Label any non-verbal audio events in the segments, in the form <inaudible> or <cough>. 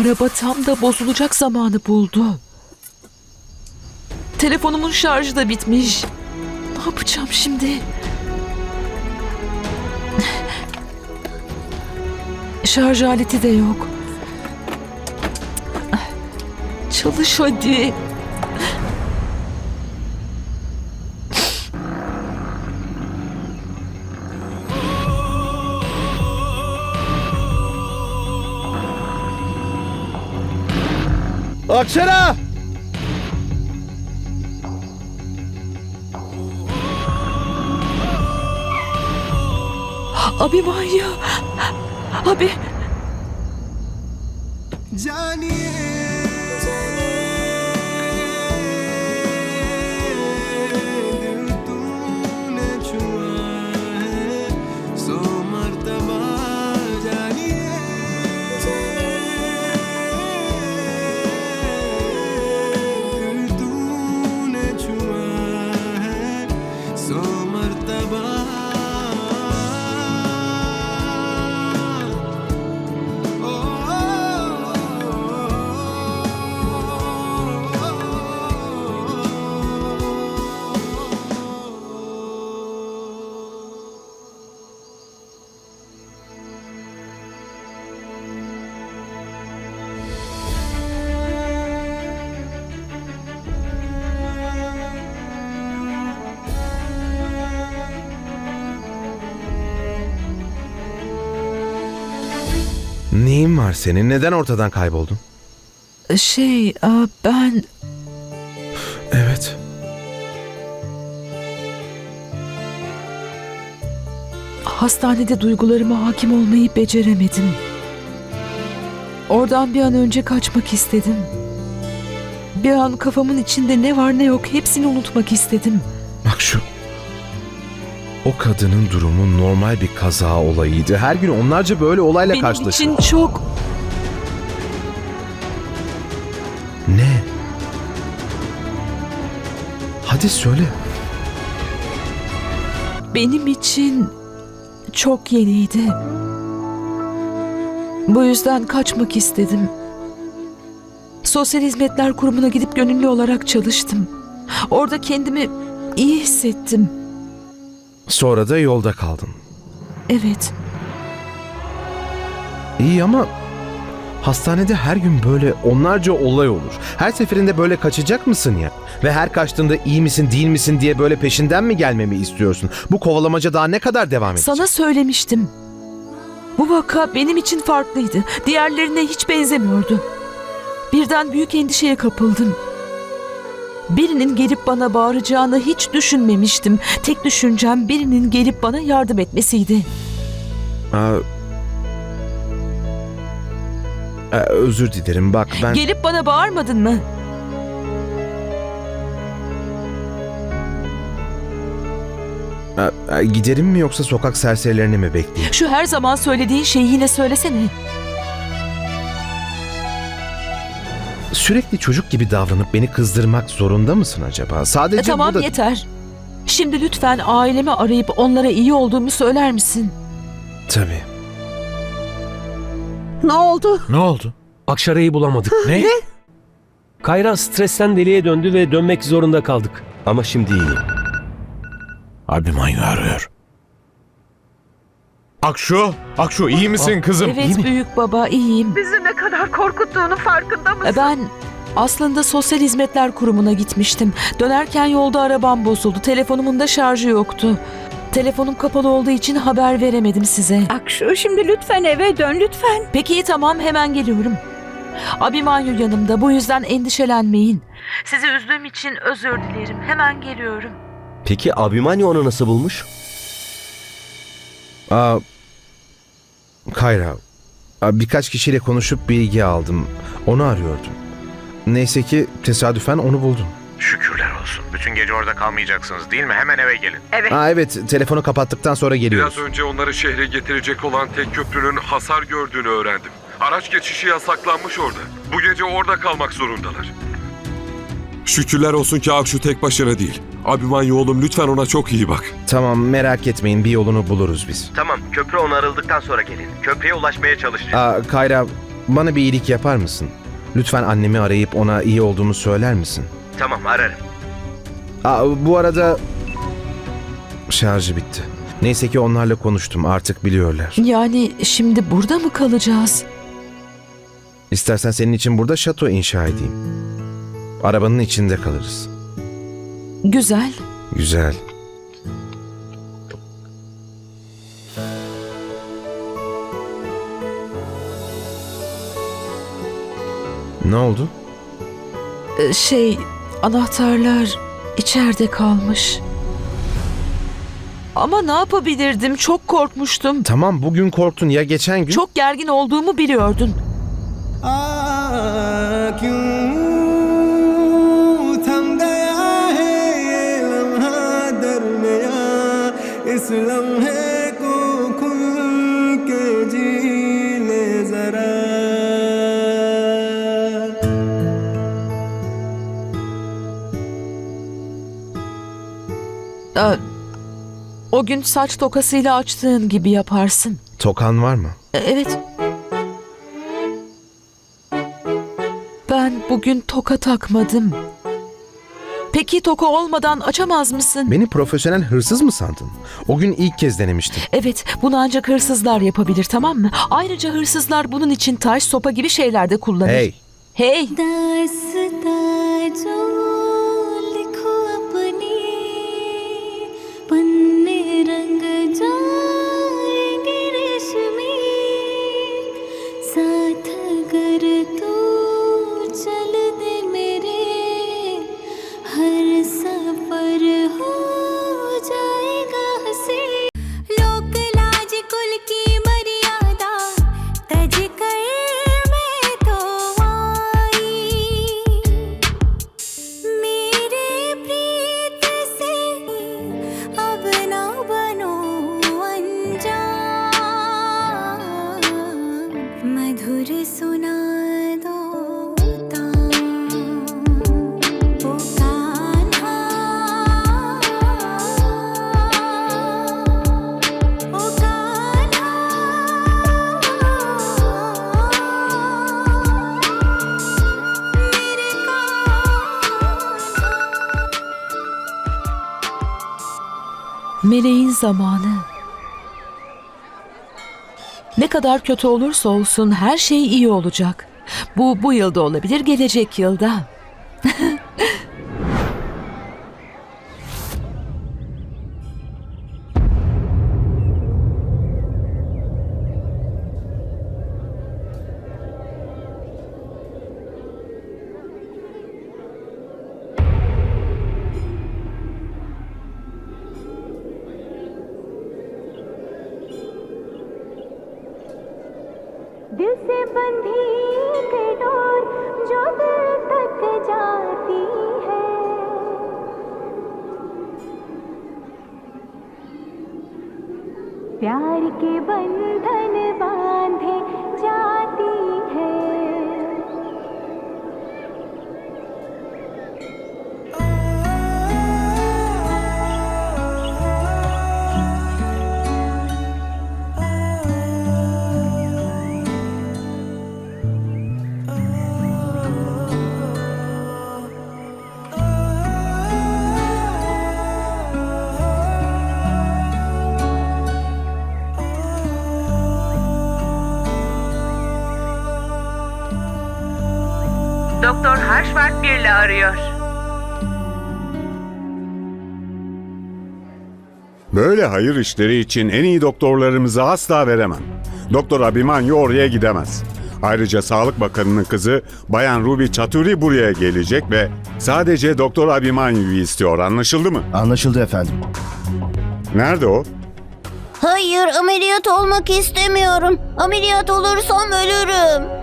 Araba tam da bozulacak zamanı buldu. Telefonumun şarjı da bitmiş. Ne yapacağım şimdi? Şarj aleti de yok. Çalış hadi. Akşara! Abi manyak. Abi दिल Neyin var senin? Neden ortadan kayboldun? şey aa, ben Evet. hastanede duygularıma hakim olmayı beceremedim. Oradan bir an önce kaçmak istedim. Bir an kafamın içinde ne var ne yok hepsini unutmak istedim. Bak şu. O kadının durumu normal bir kaza olayıydı. Her gün onlarca böyle olayla Benim karşılaşıyor. için çok Ne? Hadi söyle. benim için çok yeniydi. Bu yüzden kaçmak istedim. Sosyal Hizmetler Kurumu'na gidip gönüllü olarak çalıştım. Orada kendimi iyi hissettim. Sonra da yolda kaldın. Evet. İyi ama hastanede her gün böyle onlarca olay olur. Her seferinde böyle kaçacak mısın ya? Ve her kaçtığında iyi misin değil misin diye böyle peşinden mi gelmemi istiyorsun? Bu kovalamaca daha ne kadar devam edecek? Sana söylemiştim. Bu vaka benim için farklıydı. Diğerlerine hiç benzemiyordu. Birden büyük endişeye kapıldım. Birinin gelip bana bağıracağını hiç düşünmemiştim. Tek düşüncem birinin gelip bana yardım etmesiydi. Aa, Ee, özür dilerim bak ben... Gelip bana bağırmadın mı? Aa, giderim mi yoksa sokak serserilerini mi bekleyeyim? Şu her zaman söylediğin şeyi yine söylesene. Sürekli çocuk gibi davranıp beni kızdırmak zorunda mısın acaba? Sadece E, tamam burada... yeter. Şimdi lütfen ailemi arayıp onlara iyi olduğumu söyler misin? Tabii. Ne oldu? Ne oldu? Akşara'yı bulamadık. <gasps> Ne? Kayra stresten deliye döndü ve dönmek zorunda kaldık. Ama şimdi iyi. Abi manyu arıyor. Akşu, Akşu iyi misin kızım? evet büyük baba iyiyim. Bizi ne kadar korkuttuğunu farkında mısın? E, Ben aslında Sosyal Hizmetler Kurumu'na gitmiştim. Dönerken yolda arabam bozuldu. Telefonumun da şarjı yoktu. Telefonum kapalı olduğu için haber veremedim size. Akşu şimdi lütfen eve dön lütfen. Peki iyi, tamam hemen geliyorum. Abimanyu yanımda bu yüzden endişelenmeyin. Sizi üzdüğüm için özür dilerim. Hemen geliyorum. Peki Abimanyu onu nasıl bulmuş? Aa, Kayra, birkaç kişiyle konuşup bilgi aldım. Onu arıyordum. Neyse ki tesadüfen onu buldum. Şükürler olsun. Bütün gece orada kalmayacaksınız değil mi? Hemen eve gelin. Aa, evet, telefonu kapattıktan sonra geliyoruz. Biraz önce onları şehre getirecek olan tek köprünün hasar gördüğünü öğrendim. Araç geçişi yasaklanmış orada. Bu gece orada kalmak zorundalar. Şükürler olsun ki Akşu tek başına değil. Abimanyu oğlum lütfen ona çok iyi bak. Tamam, merak etmeyin bir yolunu buluruz biz. Tamam, köprü onarıldıktan sonra gelin. Köprüye ulaşmaya çalışacağız. Aa, Kayra, bana bir iyilik yapar mısın? Lütfen annemi arayıp ona iyi olduğumu söyler misin? Tamam ararım. Aa, bu arada şarjı bitti. Neyse ki onlarla konuştum artık biliyorlar. Yani şimdi burada mı kalacağız? İstersen senin için burada şato inşa edeyim. Arabanın içinde kalırız. Güzel. Güzel. Ne oldu? Ee, şey, anahtarlar içeride kalmış. Ama ne yapabilirdim? Çok korkmuştum. Tamam bugün korktun ya geçen gün? Çok gergin olduğumu biliyordun. Aa, kim इस लम्हे को खुल के जी ले जरा Ee, O gün saç tokasıyla açtığın gibi yaparsın. Tokan var mı? Ee, Evet. Ben bugün toka takmadım. Peki toka olmadan açamaz mısın? Beni profesyonel hırsız mı sandın? O gün ilk kez denemiştim. Evet, bunu ancak hırsızlar yapabilir tamam mı? Ayrıca hırsızlar bunun için taş, sopa gibi şeyler de kullanır. Hey, Hey! Zamanı. Ne kadar kötü olursa olsun her şey iyi olacak. Bu bu yılda olabilir, gelecek yılda. दिल से बंधी डोर जो दिल तक जाती है। प्यार के बंधन Doktor Harşvart Birle arıyor. Böyle hayır işleri için en iyi doktorlarımızı asla veremem. Doktor Abimanyu oraya gidemez. Ayrıca Sağlık Bakanı'nın kızı Bayan Ruby Chaturi buraya gelecek ve sadece Doktor Abimanyu'yu istiyor. Anlaşıldı mı? Anlaşıldı efendim. Nerede o? Hayır ameliyat olmak istemiyorum. Ameliyat olursam ölürüm.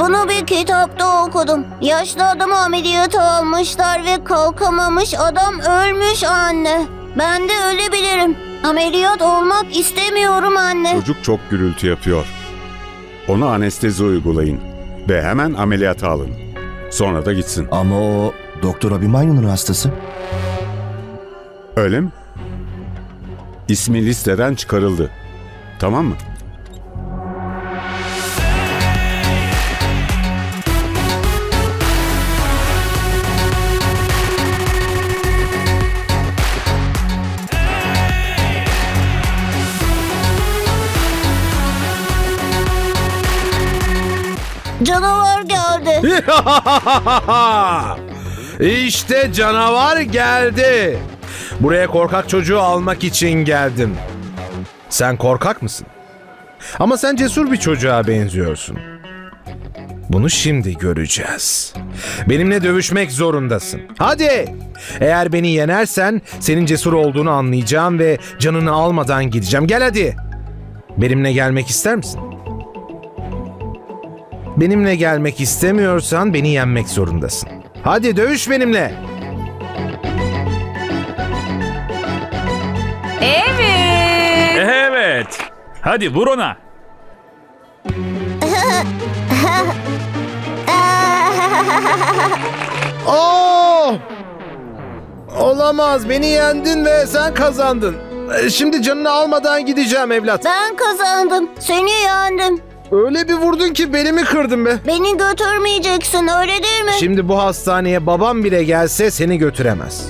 Bunu bir kitapta okudum. Yaşlı adamı ameliyata almışlar ve kalkamamış adam ölmüş anne. Ben de ölebilirim. Ameliyat olmak istemiyorum anne. Çocuk çok gürültü yapıyor. Ona anestezi uygulayın ve hemen ameliyata alın. Sonra da gitsin. Ama o Doktor Abimanyu'nun hastası. Öyle mi? İsmi listeden çıkarıldı. Tamam mı? Canavar geldi. <laughs> işte canavar geldi. Buraya korkak çocuğu almak için geldim. Sen korkak mısın? Ama sen cesur bir çocuğa benziyorsun. Bunu şimdi göreceğiz. Benimle dövüşmek zorundasın. Hadi! Eğer beni yenersen senin cesur olduğunu anlayacağım ve canını almadan gideceğim. Gel hadi. Benimle gelmek ister misin? Benimle gelmek istemiyorsan beni yenmek zorundasın. Hadi dövüş benimle. Evet. Evet. Hadi vur ona. <laughs> Oo! Olamaz. Beni yendin ve sen kazandın. Şimdi canını almadan gideceğim evlat. Ben kazandım. Seni yendim. Öyle bir vurdun ki belimi kırdın be. Beni götürmeyeceksin öyle değil mi? Şimdi bu hastaneye babam bile gelse seni götüremez.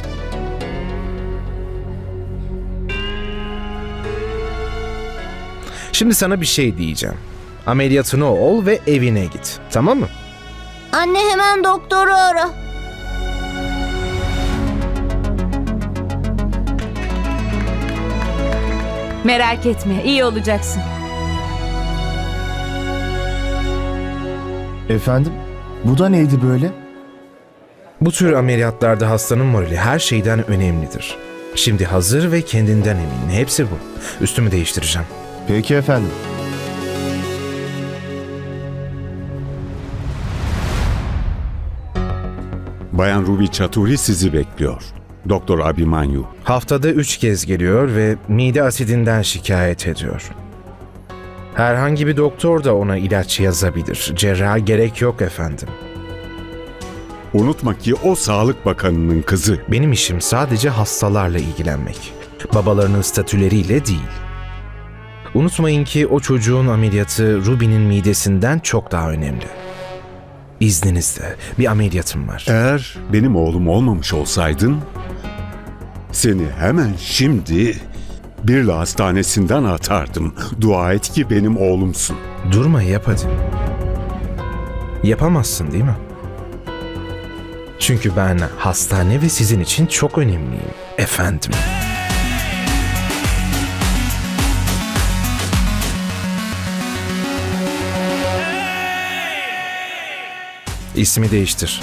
Şimdi sana bir şey diyeceğim. Ameliyatını ol ve evine git. Tamam mı? Anne hemen doktoru ara. Merak etme iyi olacaksın. Efendim? Bu da neydi böyle? Bu tür ameliyatlarda hastanın morali her şeyden önemlidir. Şimdi hazır ve kendinden emin. Hepsi bu. Üstümü değiştireceğim. Peki efendim. Bayan Ruby Chaturi sizi bekliyor. Doktor Abimanyu. Haftada üç kez geliyor ve mide asidinden şikayet ediyor. Herhangi bir doktor da ona ilaç yazabilir. Cerrah gerek yok efendim. Unutma ki o Sağlık Bakanı'nın kızı. Benim işim sadece hastalarla ilgilenmek. Babalarının statüleriyle değil. Unutmayın ki o çocuğun ameliyatı Ruby'nin midesinden çok daha önemli. İzninizle bir ameliyatım var. Eğer benim oğlum olmamış olsaydın, seni hemen şimdi Birla Hastanesi'nden atardım. Dua et ki benim oğlumsun. Durma yap hadi. Yapamazsın değil mi? Çünkü ben hastane ve sizin için çok önemliyim efendim. İsmi değiştir.